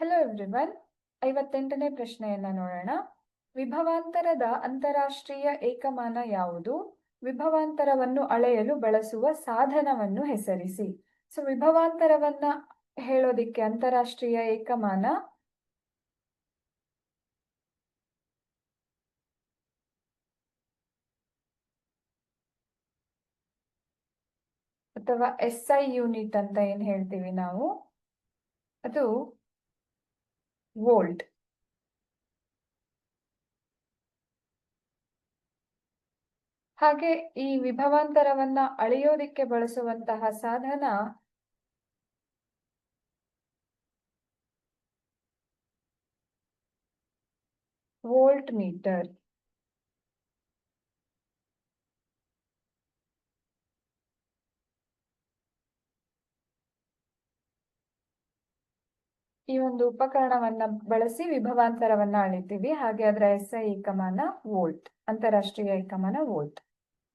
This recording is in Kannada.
ಹೆಲೋ ಎವ್ರಿವನ್ ಐವತ್ತೆಂಟನೇ ಪ್ರಶ್ನೆಯನ್ನ ನೋಡೋಣ. ವಿಭವಾಂತರದ ಅಂತಾರಾಷ್ಟ್ರೀಯ ಏಕಮಾನ ಯಾವುದು? ವಿಭವಾಂತರವನ್ನು ಅಳೆಯಲು ಬಳಸುವ ಸಾಧನವನ್ನು ಹೆಸರಿಸಿ. ಸೊ ವಿಭವಾಂತರವನ್ನ ಹೇಳೋದಿಕ್ಕೆ ಅಂತಾರಾಷ್ಟ್ರೀಯ ಏಕಮಾನ? ಅಥವಾ ಎಸ್ ಐ ಯೂನಿಟ್ ಅಂತ ಏನ್ ಹೇಳ್ತೀವಿ ನಾವು? ಅದು ವೋಲ್ಟ್ ಹಾಗೆ ಈ ವಿಭವಾಂತರವನ್ನ ಅಳೆಯೋದಿಕ್ಕೆ ಬಳಸುವಂತಹ ಸಾಧನ ವೋಲ್ಟ್ ಮೀಟರ್ ಈ ಒಂದು ಉಪಕರಣವನ್ನ ಬಳಸಿ ವಿಭವಾಂತರವನ್ನ ಅಳಿತೀವಿ. ಹಾಗೆ ಅದರ ಎಸ್ ಐ ಏಕಮಾನ ವೋಲ್ಟ್, ಅಂತಾರಾಷ್ಟ್ರೀಯ ಏಕಮಾನ ವೋಲ್ಟ್.